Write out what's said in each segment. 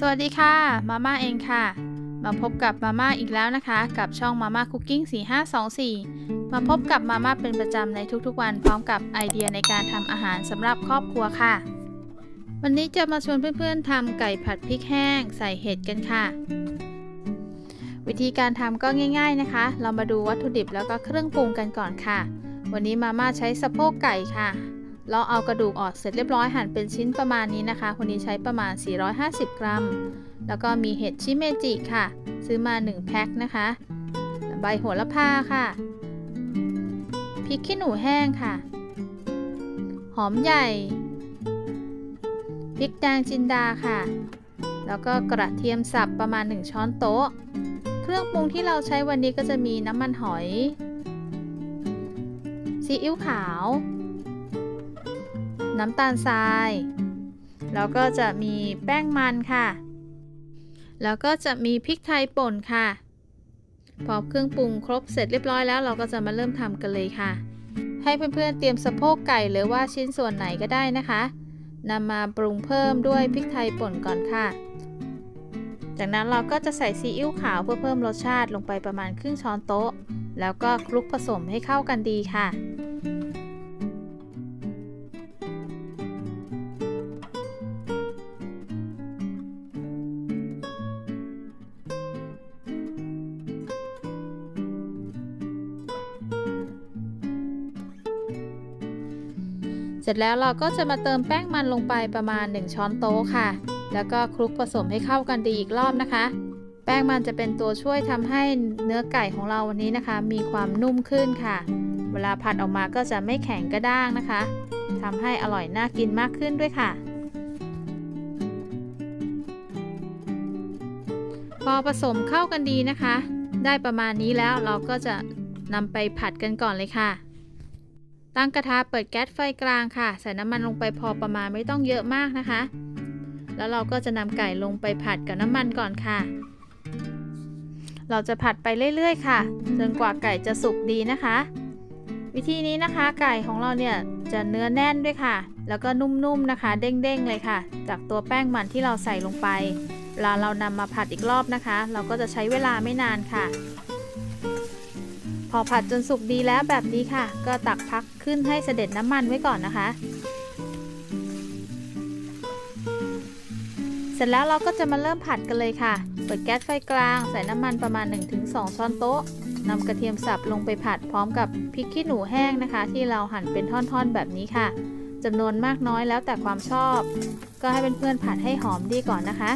สวัสดีค่ะ มาม่าเองค่ะ มาพบกับมาม่าอีกแล้วนะคะ กับช่องมาม่าคุกกิ้ง4524 มาพบกับมาม่าเป็นประจำในทุกๆวัน พร้อมกับไอเดียในการทำอาหารสำหรับครอบครัวค่ะ วันนี้จะมาชวนเพื่อนๆทำไก่ผัดพริกแห้งใส่เห็ดกันค่ะ วิธีการทำก็ง่าย ๆนะคะ เรามาดูวัตถุดิบแล้วก็เครื่องปรุงกันก่อนค่ะ วันนี้มาม่าใช้สะโพกไก่ค่ะ เราเอากระดูกออกเสร็จเรียบร้อยหั่นเป็นชิ้นประมาณนี้นะคะวันนี้ใช้ประมาณ 450 กรัม แล้วก็มีเห็ดชิเมจิค่ะ ซื้อมา 1 แพ็คนะคะ ใบโหระพาค่ะพริกขี้หนูแห้งค่ะ หอมใหญ่พริกแดงจินดาค่ะ แล้วก็กระเทียมสับประมาณ 1 ช้อนโต๊ะ เครื่องปรุงที่เราใช้วันนี้ก็จะมีน้ำมันหอยซีอิ๊วขาว น้ำตาลทราย แล้วก็จะมีแป้งมันค่ะ แล้วก็จะมีพริกไทยป่นค่ะ พอเครื่องปรุงครบเสร็จเรียบร้อยแล้วเราก็จะมาเริ่มทำกันเลยค่ะ ให้เพื่อนๆเตรียมสะโพกไก่หรือว่าชิ้นส่วนไหนก็ได้นะคะนำมาปรุงเพิ่มด้วยพริกไทยป่นก่อนค่ะ จากนั้นเราก็จะใส่ซีอิ๊วขาวเพื่อเพิ่มรสชาติลงไปประมาณครึ่งช้อนโต๊ะ แล้วก็คลุกผสมให้เข้ากันดีค่ะ เสร็จแล้วเราก็จะมาเติมแป้งมันลงไปประมาณ 1 ช้อนโต๊ะค่ะ แล้วก็คลุกผสมให้เข้ากันดีอีกรอบนะคะ แป้งมันจะเป็นตัวช่วยทำให้เนื้อไก่ของเราวันนี้นะคะ มีความนุ่มขึ้นค่ะ เวลาผัดออกมาก็จะไม่แข็งกระด้างนะคะทำให้อร่อยน่ากินมากขึ้นด้วยค่ะ พอผสมเข้ากันดีนะคะ ได้ประมาณนี้แล้วเราก็จะนำไปผัดกันก่อนเลยค่ะ ตั้งกระทะเปิดแก๊สไฟกลางค่ะ ใส่น้ำมันลงไปพอประมาณไม่ต้องเยอะมากนะคะ แล้วเราก็จะนำไก่ลงไปผัดกับน้ำมันก่อนค่ะ เราจะผัดไปเรื่อยๆ ค่ะ จนกว่าไก่จะสุกดีนะคะ วิธีนี้นะคะไก่ของเราเนี่ยจะเนื้อแน่นด้วยค่ะ แล้วก็นุ่มๆนะคะ เด้งๆเลยค่ะ จากตัวแป้งมันที่เราใส่ลงไปเวลาเรานำมาผัดอีกรอบนะคะ เราก็จะใช้เวลาไม่นานค่ะ อผัดจนสุกดีแล้วแบบนี้ค่ะ ก็ตักพักขึ้นให้เสด็จน้ำมันไว้ก่อนนะคะ เสร็จแล้วเราก็จะมาเริ่มผัดกันเลยค่ะ เปิดแก๊สไฟกลางใส่น้ำมันประมาณ 1-2 ช้อนโต๊ะนำกระเทียมสับลงไปผัดพร้อมกับพริกขี้หนูแห้งนะคะ ที่เราหั่นเป็นท่อนๆแบบนี้ค่ะจำนวนมากน้อยแล้วแต่ความชอบ ก็ให้เพื่อนๆผัดให้หอมดีก่อนนะคะ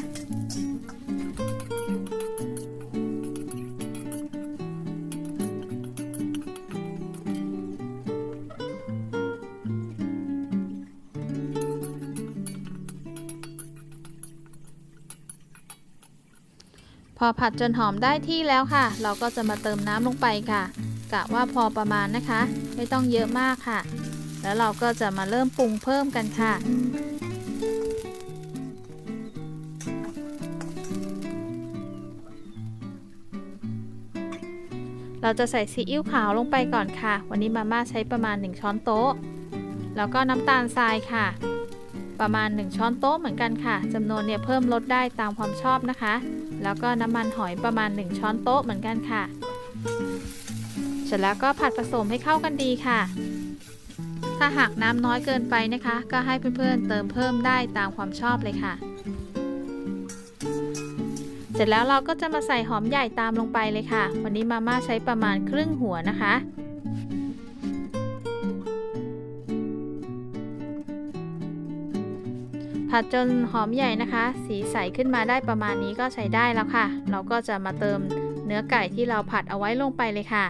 พอผัดจนหอมได้ที่แล้วค่ะ เราก็จะมาเติมน้ำลงไปค่ะ กะว่าพอประมาณนะคะ ไม่ต้องเยอะมากค่ะ แล้วเราก็จะมาเริ่มปรุงเพิ่มกันค่ะเราจะใส่ซีอิ๊วขาวลงไปก่อนค่ะ วันนี้มาม่าใช้ประมาณ 1 ช้อนโต๊ะ แล้วก็น้ำตาลทรายค่ะ ประมาณ 1 ช้อนโต๊ะเหมือนกันค่ะจำนวนเนี่ยเพิ่มลดได้ตามความชอบนะคะ แล้วก็น้ำมันหอยประมาณ 1 ช้อนโต๊ะเหมือนกันค่ะ เสร็จแล้วก็ผัดผสมให้เข้ากันดีค่ะ ถ้าหากน้ำน้อยเกินไปนะคะ ก็ให้เพื่อนๆเติมเพิ่มได้ตามความชอบเลยค่ะ เสร็จแล้วเราก็จะมาใส่หอมใหญ่ตามลงไปเลยค่ะ วันนี้มาม่าใช้ประมาณครึ่งหัวนะคะ ผัดจนหอมใหญ่นะคะ สีใสขึ้นมาได้ประมาณนี้ก็ใช้ได้แล้วค่ะ เราก็จะมาเติมเนื้อไก่ที่เราผัดเอาไว้ลงไปเลยค่ะ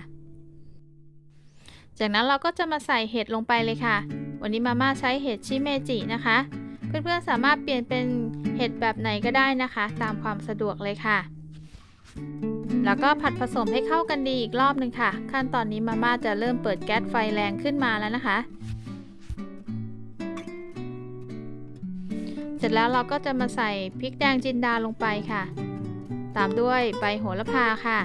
จากนั้นเราก็จะมาใส่เห็ดลงไปเลยค่ะ วันนี้มาม่าใช้เห็ดชิเมจินะคะ เพื่อนๆสามารถเปลี่ยนเป็นเห็ดแบบไหนก็ได้นะคะ ตามความสะดวกเลยค่ะ แล้วก็ผัดผสมให้เข้ากันดีอีกรอบหนึ่งค่ะ ขั้นตอนนี้มาม่าจะเริ่มเปิดแก๊สไฟแรงขึ้นมาแล้วนะคะ เสร็จแล้วเราก็จะมาใส่พริกแดงจินดาลงไปค่ะ ตามด้วยใบโหระพาค่ะ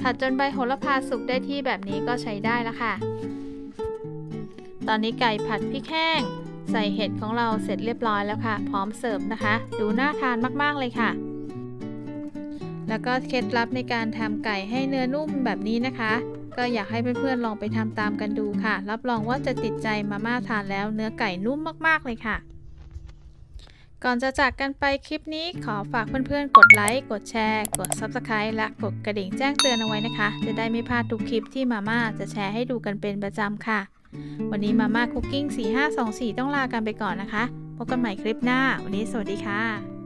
ผัดจนใบโหระพาสุกได้ที่แบบนี้ก็ใช้ได้แล้วค่ะ ตอนนี้ไก่ผัดพริกแห้ง ใส่เห็ดของเราเสร็จเรียบร้อยแล้วค่ะ พร้อมเสิร์ฟนะคะ ดูน่าทานมากๆเลยค่ะ แล้วก็เคล็ดลับในการทำไก่ให้เนื้อนุ่มแบบนี้นะคะ ก็อยากให้เพื่อนๆลองไปทำตามกันดูค่ะ รับรองว่าจะติดใจมาม่าทานแล้วเนื้อไก่นุ่มมากๆเลยค่ะก่อนจะจากกันไปคลิปนี้ขอฝากเพื่อนๆ กดไลค์ กดแชร์ กด Subscribe และกดกระดิ่งแจ้งเตือนเอาไว้นะคะ จะได้ไม่พลาดทุกคลิปที่มาม่าจะแชร์ให้ดูกันเป็นประจำค่ะ วันนี้มาม่าคุกกิ้ง 4524 ต้องลากันไปก่อนนะคะ พบกันใหม่คลิปหน้า วันนี้สวัสดีค่ะ